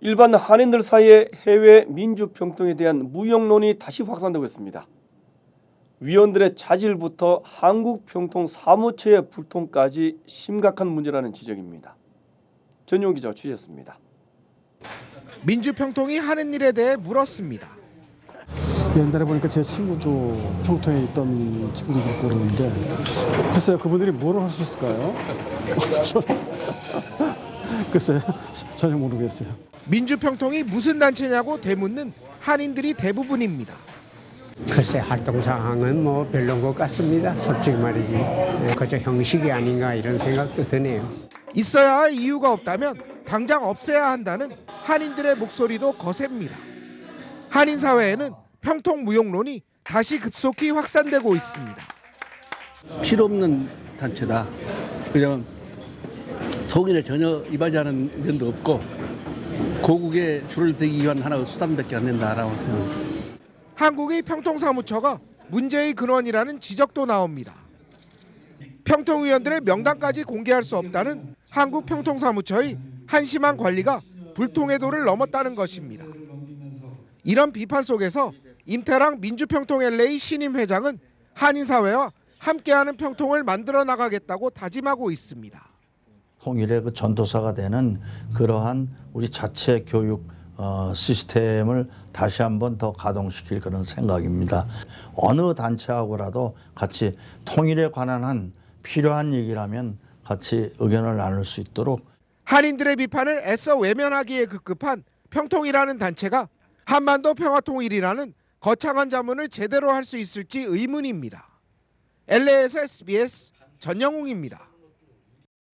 일반 한인들 사이에 해외 민주 평등에 대한 무용론이 다시 확산되고 있습니다. 위원들의 자질부터 한국 평통 사무처의 불통까지 심각한 문제라는 지적입니다. 전용 기자 취재했습니다. 민주평통이 하는 일에 대해 물었습니다. 옛날에 보니까 제 친구도 평통에 있던 친구들이 있고 그러는데 글쎄요 그분들이 뭐를 할 수 있을까요? 글쎄 전혀 모르겠어요. 민주평통이 무슨 단체냐고 되묻는 한인들이 대부분입니다. 글쎄 활동 사항은 뭐 별론 것 같습니다. 솔직히 말이지. 네, 그저 형식이 아닌가 이런 생각도 드네요. 있어야 할 이유가 없다면 당장 없애야 한다는 한인들의 목소리도 거셉니다. 한인 사회에는 평통 무용론이 다시 급속히 확산되고 있습니다. 필요 없는 단체다. 그냥 통일에 전혀 이바지 하는 면도 없고 고국에 줄을 대기 위한 하나의 수단밖에 안 된다라고 생각했습니다. 한국의 평통사무처가 문제의 근원이라는 지적도 나옵니다. 평통위원들의 명단까지 공개할 수 없다는 한국 평통사무처의 한심한 관리가 불통의 도를 넘었다는 것입니다. 이런 비판 속에서 임태랑 민주평통 LA 신임 회장은 한인사회와 함께하는 평통을 만들어 나가겠다고 다짐하고 있습니다. 통일의 그 전도사가 되는 그러한 우리 자체 교육 어, 시스템을 다시 한번 더 가동시킬 그런 생각입니다. 어느 단체하고라도 같이 통일에 관한 한 필요한 얘기라면 같이 의견을 나눌 수 있도록 한인들의 비판을 애써 외면하기에 급급한 평통이라는 단체가 한반도 평화통일이라는 거창한 자문을 제대로 할 수 있을지 의문입니다. LA에서 SBS 전영웅입니다.